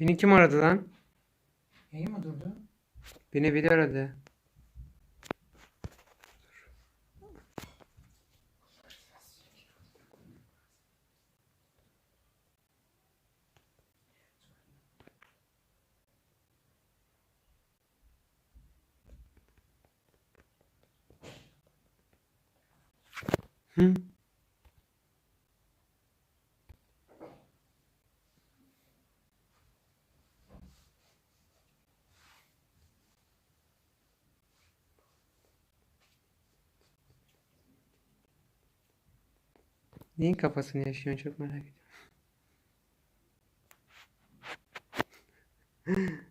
Beni kim aradı lan? Yayın mı durdu? Beni biri aradı. Hı? Neyin kafasını yaşıyorsun çok merak ediyorum.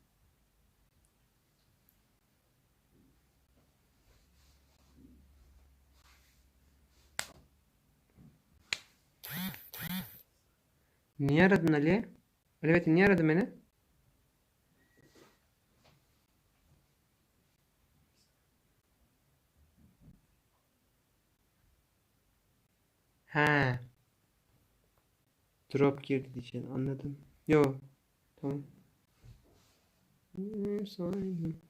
Niye aradın Ali? Ali Metin niye aradın beni? He. Drop girdi diyeceksin anladım. Yo. Tamam. Hmm, saydım.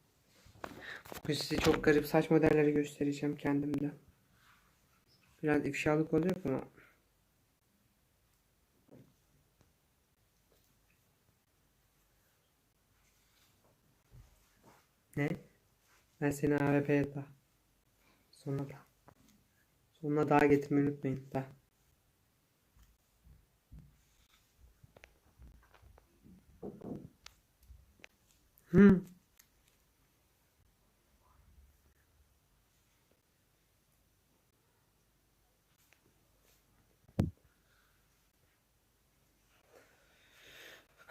Bugün size çok garip saç modelleri göstereceğim kendimde. Biraz ifşalık olacak ama. Ne? Ben seni AWP'ye da. Sonra da. Sonuna daha getirmeyi unutmayın. Da. Hı.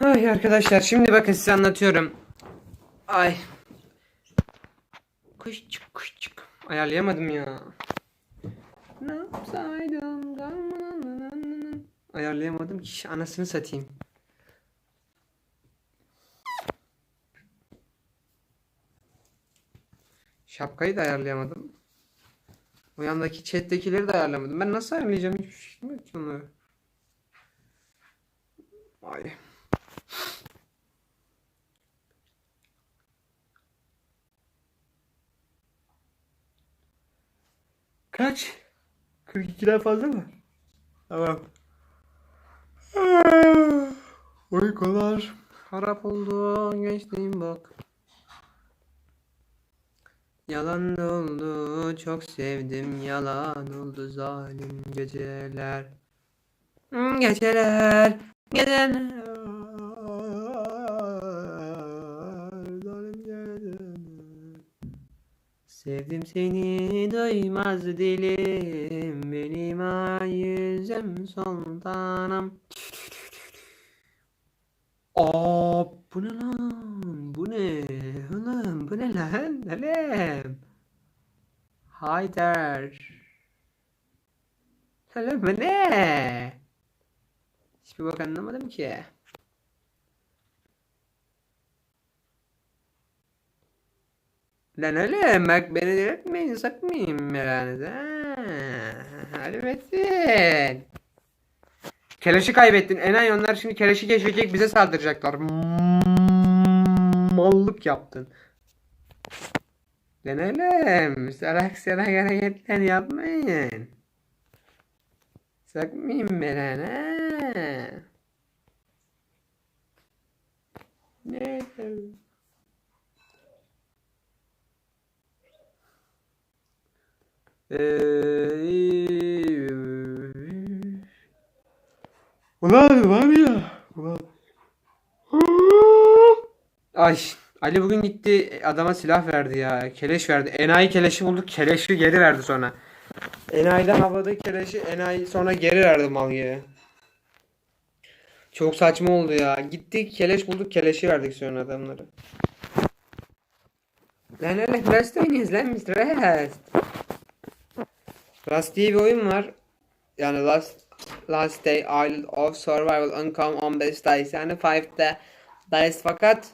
Ay arkadaşlar şimdi bakın size anlatıyorum. Ay. Kuşçuk kuşçuk. Ayarlayamadım ya. Ne yapsaydım? Ayarlayamadım ki anasını satayım. Şapkayı da ayarlayamadım. O yandaki chat'tekileri de ayarlamadım. Ben nasıl ayarlayacağım? Hiçbir şey yok ki onları. Ay. Kaç? 42'den fazla mı? Tamam. Uykular harap oldu gençliğim bak. Yalan oldu çok sevdim yalan oldu zalim geceler. Hmm, Geceler geceler. Zalim geceler. Sevdim seni doymaz dilim benim ay yüzüm sultanım. Aa bu ne lan? Bu ne? Oğlum bu ne lan? Oğlum. Haydar. Oğlum bu ne? Hiçbir bak anlamadım ki. Lan oğlum bak beni delirtmeyin sakmayayım meranızı. Hadi Metin. Keleşi kaybettin. Enayi onlar şimdi keleşi keşfedecek bize saldıracaklar. Mallık yaptın. Lan oğlum salak salak hareketler yapmayın. Sakmayayım ben ha. Ne? Ee, Ulan var ya. Ulan. Ay Ali bugün gitti adama silah verdi ya. Keleş verdi. Enayi keleşi bulduk. Keleşi geri verdi sonra. Enayi'den havada keleşi enayi sonra geri verdi mal gibi. Çok saçma oldu ya. Gittik keleş bulduk keleşi verdik sonra adamlara. Lan öyle Rust oynuyoruz lan biz Rust. Rust diye bir oyun var. Yani Last Last Day Island of Survival on Best Days. Yani 5'te Days fakat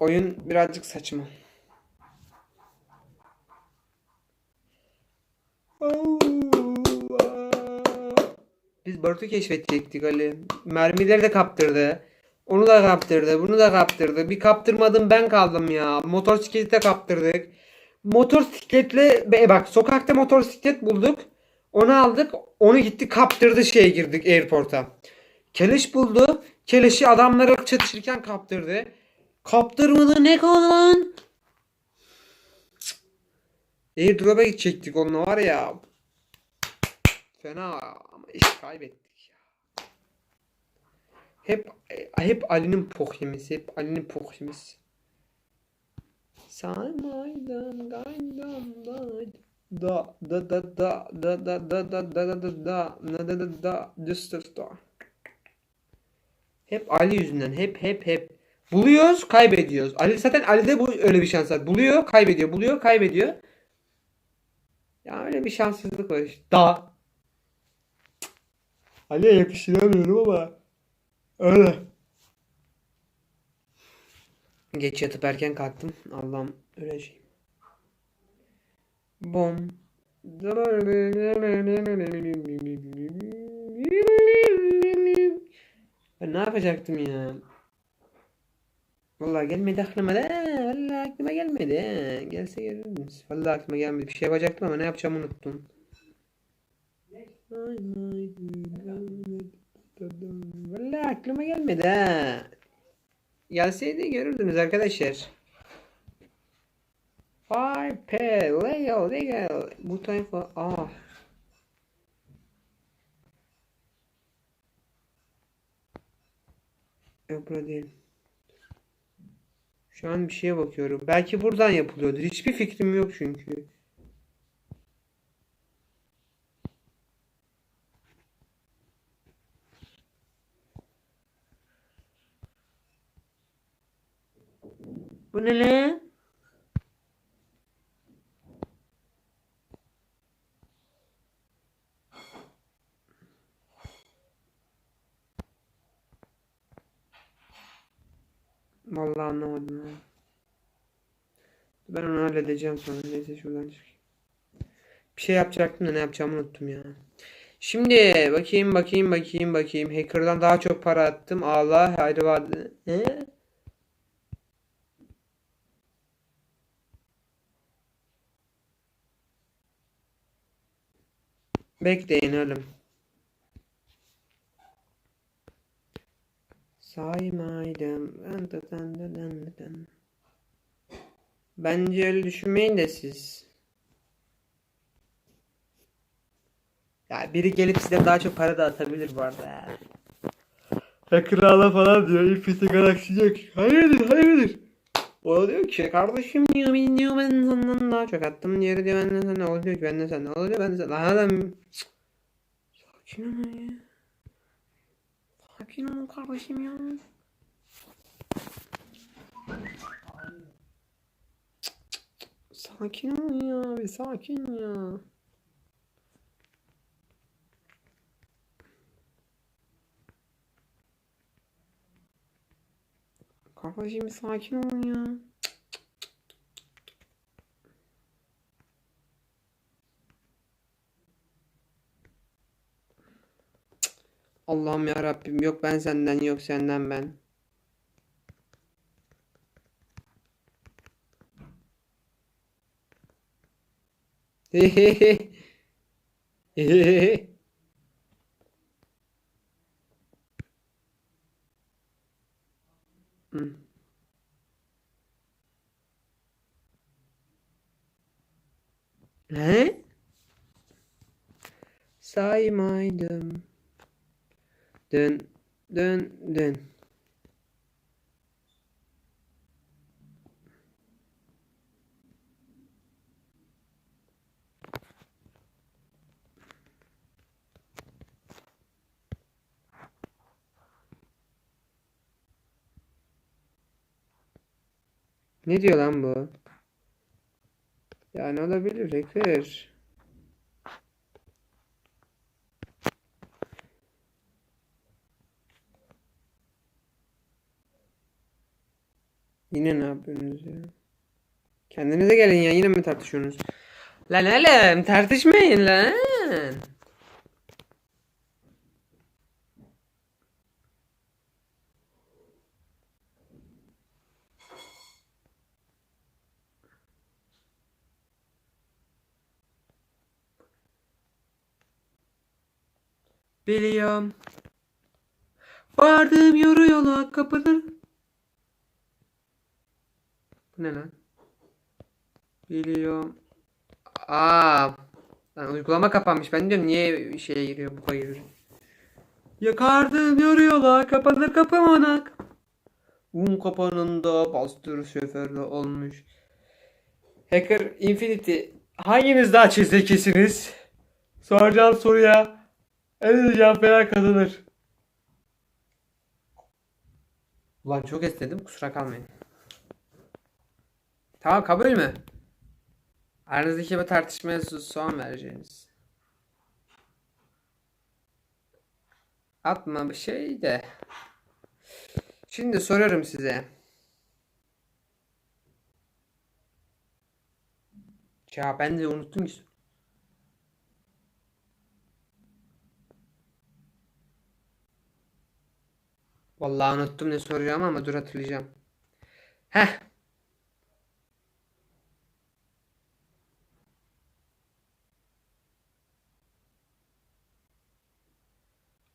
oyun birazcık saçma. Biz Barut'u keşfedecektik Ali. Mermileri de kaptırdı. Onu da kaptırdı. Bunu da kaptırdı. Bir kaptırmadım ben kaldım ya. Motosikleti de kaptırdık. Motosikletle be- bak sokakta motosiklet bulduk. Onu aldık. Onu gitti kaptırdı şeye girdik airport'a. Keleş buldu. Keleşi adamlara çatışırken kaptırdı. Kaptırmadı ne kaldı lan? Airdrop'a gidecektik onunla var ya. Fena ama iş kaybettik ya. Hep hep Ali'nin poh yemesi, hep Ali'nin poh yemesi. Saymaydım gaydam da da da da da da da da da da da da da da da da da da Hep Ali yüzünden hep hep hep buluyoruz kaybediyoruz. Ali zaten Ali'de bu öyle bir şans var. Buluyor kaybediyor buluyor kaybediyor. Ya öyle bir şanssızlık var işte. Da. Ali'ye yakıştıramıyorum ama öyle. Geç yatıp erken kalktım. Allah'ım öleceğim. Bom. Ben ne yapacaktım ya? Vallahi gelmedi aklıma da. Vallahi aklıma gelmedi. he. Gelse görürdünüz. Vallahi aklıma gelmedi. Bir şey yapacaktım ama ne yapacağımı unuttum. Vallahi aklıma gelmedi ha. Gelseydi görürdünüz arkadaşlar. Vay pe, legal, legal. Bu tayfa, ah. Yok burada değil. Şu an bir şeye bakıyorum. Belki buradan yapılıyordur. Hiçbir fikrim yok çünkü. Bu ne lan? Vallahi anlamadım ya. Ben onu halledeceğim sonra. Neyse şuradan çıkayım. Bir şey yapacaktım da ne yapacağımı unuttum ya. Şimdi bakayım bakayım bakayım bakayım. Hacker'dan daha çok para attım. Allah hayrı vardı. He? Bekleyin oğlum. Saymaydım. Bence öyle düşünmeyin de siz. Ya biri gelip size daha çok para da atabilir bu arada ya. Hacker falan diyor. Infinity Galaxy yok. Hayırdır hayırdır. O diyor ki kardeşim diyor ben diyor ben senden daha çok attım. Diğeri diyor ben de senden. O diyor ki ben de senden. O diyor ben de senden. Adam. Sakin ol ya. Sakin ol kardeşim ya. Sakin ol ya. Bir sakin ya. Kardeşim sakin ol ya. Allah'ım ya Rabbim yok ben senden yok senden ben. Hı. He? Saymaydım. Dön, dön, dön. Ne diyor lan bu? Yani olabilir hacker. Yine ne yapıyorsunuz ya? Kendinize gelin ya yine mi tartışıyorsunuz? Lan oğlum tartışmayın lan. Biliyorum. Vardım yoru yola kapıları. Ne lan? Biliyorum. Aa, lan uygulama kapanmış. Ben diyorum niye şeye giriyor bu giriyor. Yakardım yoru yola kapanır kapım onak. Un kapanında bastır şoförlü olmuş. Hacker Infinity hanginiz daha zekisiniz? Soracağım soruya en iyi cevap veren kazanır. Ulan çok esnedim kusura kalmayın. Tamam kabul mü? Aranızdaki bu tartışmaya son vereceğiniz. Atma bir şey de. Şimdi soruyorum size. Ya ben de unuttum ki. Vallahi unuttum ne soracağım ama dur hatırlayacağım. Heh.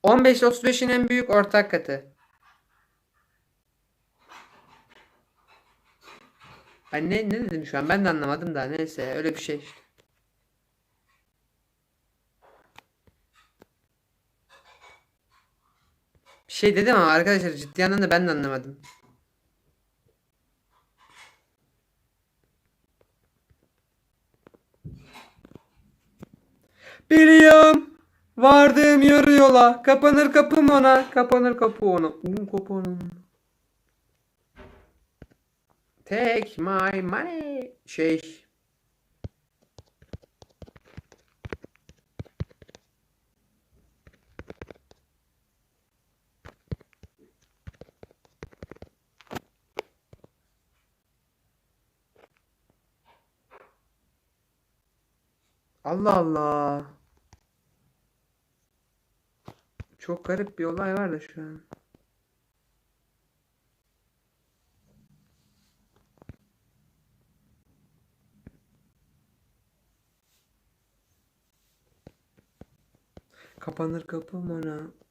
On beş ile otuz beşin en büyük ortak katı. Ben ne, ne dedim şu an? Ben de anlamadım da. Neyse öyle bir şey işte. Bir şey dedim ama arkadaşlar ciddi anlamda ben de anlamadım. Biliyorum. Vardım yarı yola. Kapanır kapım ona. Kapanır kapı ona. Um, kapanır. Take my money. Şey. Allah Allah. Çok garip bir olay var da şu an. Kapanır kapım ona.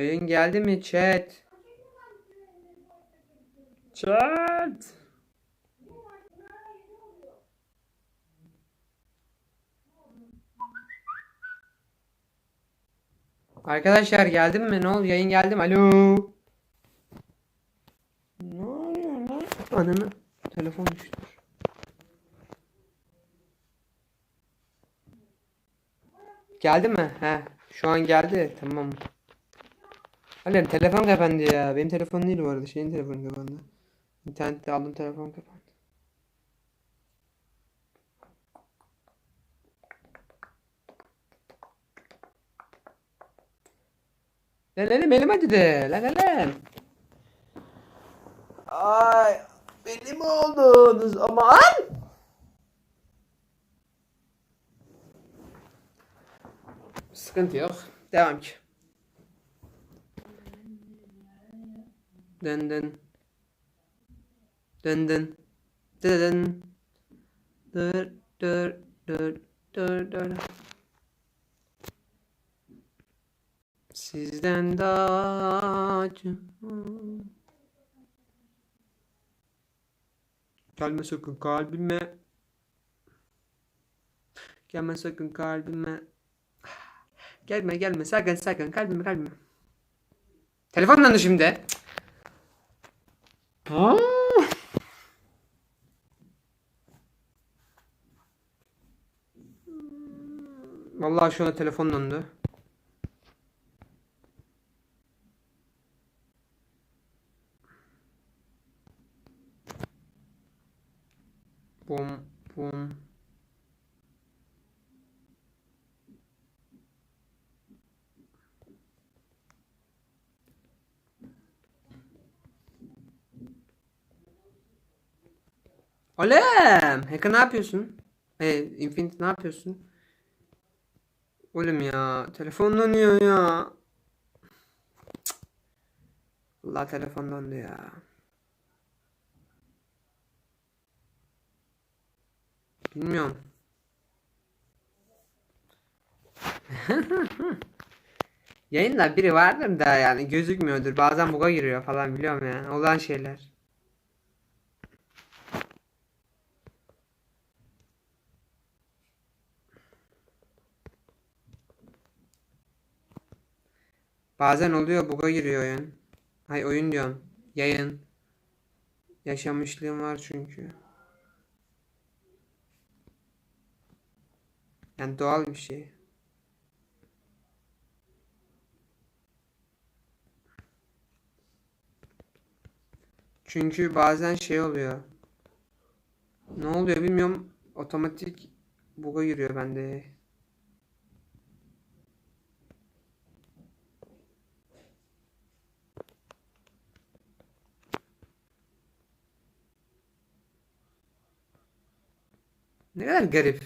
Yayın geldi mi chat? Chat. Arkadaşlar geldim mi? Ne oldu? Yayın geldi mi? Alo. Ne oluyor lan? Ananı. Telefon düştü. Geldi mi? He. Şu an geldi. Tamam. Alem telefon kapandı ya. Benim telefon değil bu arada. Şeyin telefonu kapandı. İnternette aldım telefon kapandı. Lan elim elim acıdı. Lan elim. Ay benim oldunuz aman. Sıkıntı yok. Devam ki. Dın dın. Dın dın. Dın. Dır dır dır dır dır. Sizden daha acı. Gelme sakın kalbime. Gelme sakın kalbime. Gelme gelme sakın sakın kalbime kalbime. Telefon landı şimdi. Vallahi şu an telefon landı. Olem! Hacker ne yapıyorsun? E, Infinity ne yapıyorsun? Oğlum ya telefon donuyor ya. Cık. Allah telefon dondu ya. Bilmiyorum. Yayında biri vardır da yani gözükmüyordur. Bazen buga giriyor falan biliyorum yani. Olan şeyler. Bazen oluyor buga giriyor oyun. Hay oyun diyorum. Yayın. Yaşamışlığım var çünkü. Yani doğal bir şey. Çünkü bazen şey oluyor. Ne oluyor bilmiyorum. Otomatik buga giriyor bende. Ne kadar garip.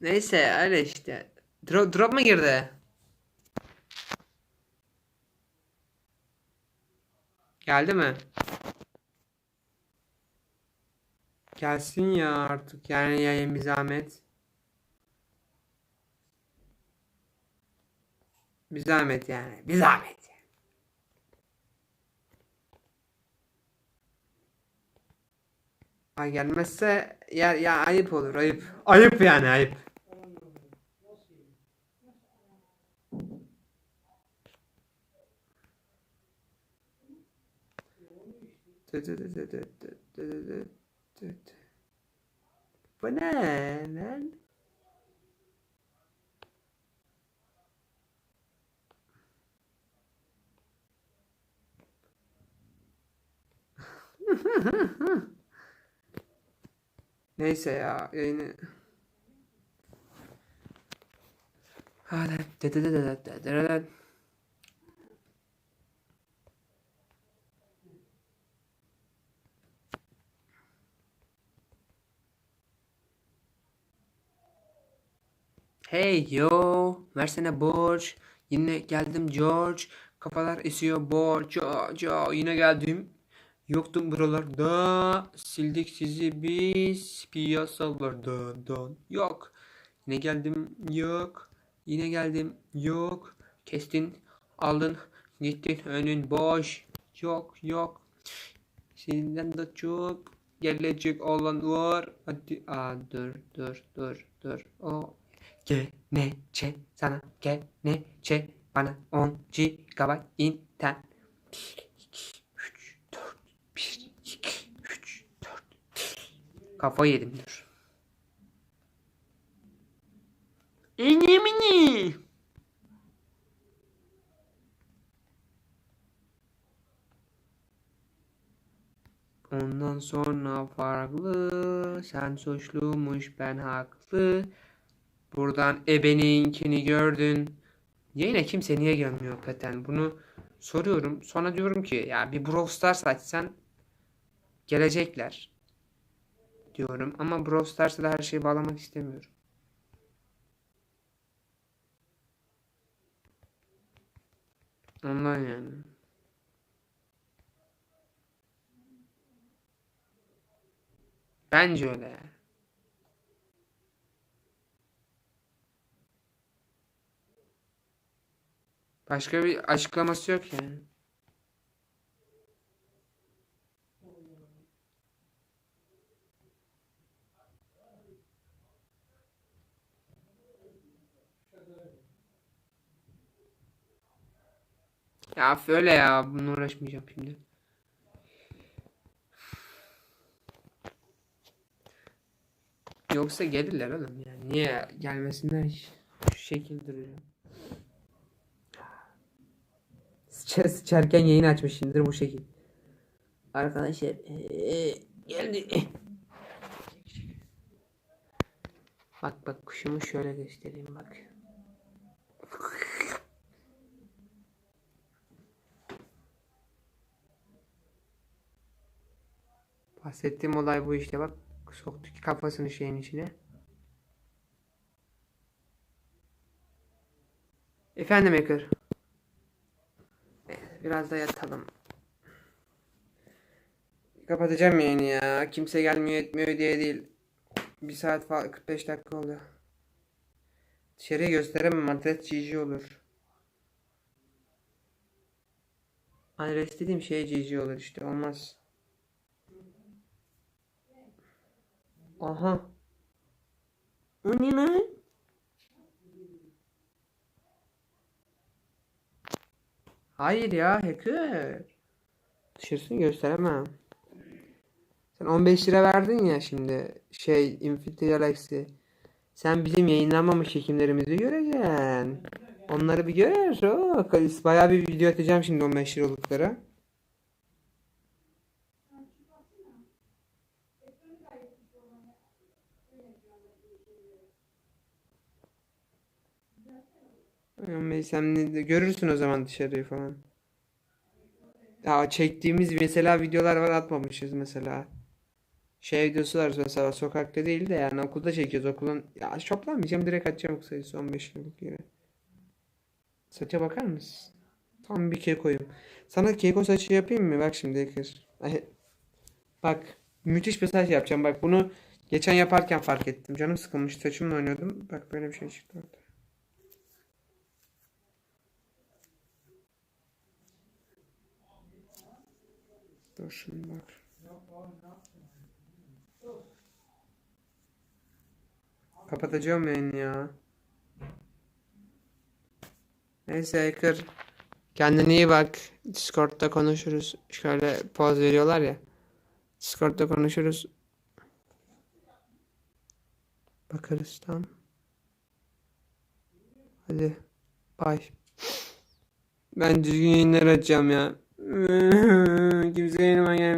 Neyse öyle işte. Drop, drop mu girdi? Geldi mi? Gelsin ya artık yani yayın bir zahmet. Bir zahmet yani. Bir zahmet. Ay gelmezse ya, ya ayıp olur ayıp. Ayıp yani ayıp. Bu ne lan? Neyse ya yayını. Hala Hey yo, versene borç. Yine geldim George. Kafalar esiyor borç. Yine geldim. Yoktum buralarda. Sildik sizi biz piyasalardan. Yok. Yine geldim. Yok. Yine geldim. Yok. Kestin. Aldın. Gittin. Önün boş. Yok. Yok. Senden de çok gelecek olan var. Hadi. Aa, dur. Dur. Dur. Dur. O Geneçe sana geneçe bana 10 GB internet Kafa yedim dur. Enemini. Ondan sonra farklı. Sen suçluymuş ben haklı. Buradan ebeninkini gördün. Yayına kimse niye gelmiyor Peten? Bunu soruyorum. Sonra diyorum ki ya bir Brawl Stars açsan gelecekler diyorum. Ama Brawl Stars'a da her şeyi bağlamak istemiyorum. Ondan yani. Bence öyle yani. Başka bir açıklaması yok yani. Ya öyle ya bununla uğraşmayacağım şimdi. Yoksa gelirler oğlum yani. Niye gelmesinler şu şekil duruyor. Sıçar sıçarken yayın açmışımdır bu şekil. Arkadaşlar ee, geldi. Bak bak kuşumu şöyle göstereyim bak. Bahsettiğim olay bu işte bak. Soktu ki kafasını şeyin içine. Efendim Hacker. Biraz da yatalım. Kapatacağım yayını ya. Kimse gelmiyor etmiyor diye değil. Bir saat falan 45 dakika oldu. Dışarıya gösteremem. Adres GG olur. Adres dediğim şey GG olur işte. Olmaz. Aha. O ne lan? Hayır ya hacker. Dışarısını gösteremem. Sen 15 lira verdin ya şimdi şey Infinity Galaxy. Sen bizim yayınlanmamış çekimlerimizi göreceksin. Onları bir gör. Oo, bayağı bir video atacağım şimdi 15 liralıklara. Ama sen görürsün o zaman dışarıyı falan. Ya çektiğimiz mesela videolar var atmamışız mesela. Şey videosu var mesela sokakta değil de yani okulda çekiyoruz okulun. Ya şoplamayacağım direkt atacağım sayısı 15 liralık yere. Saça bakar mısın? Tam bir kekoyum. Sana keko saçı yapayım mı? Bak şimdi Ekir. Bak müthiş bir saç yapacağım. Bak bunu geçen yaparken fark ettim. Canım sıkılmış saçımla oynuyordum. Bak böyle bir şey çıktı ortaya. Dur şimdi bak. Kapatacağım yayını ya. Neyse Hacker. Kendine iyi bak. Discord'da konuşuruz. Şöyle poz veriyorlar ya. Discord'da konuşuruz. Bakarız tamam. Hadi. Bye. Ben düzgün yayınlar açacağım ya. Kimse yanıma gelmiyor.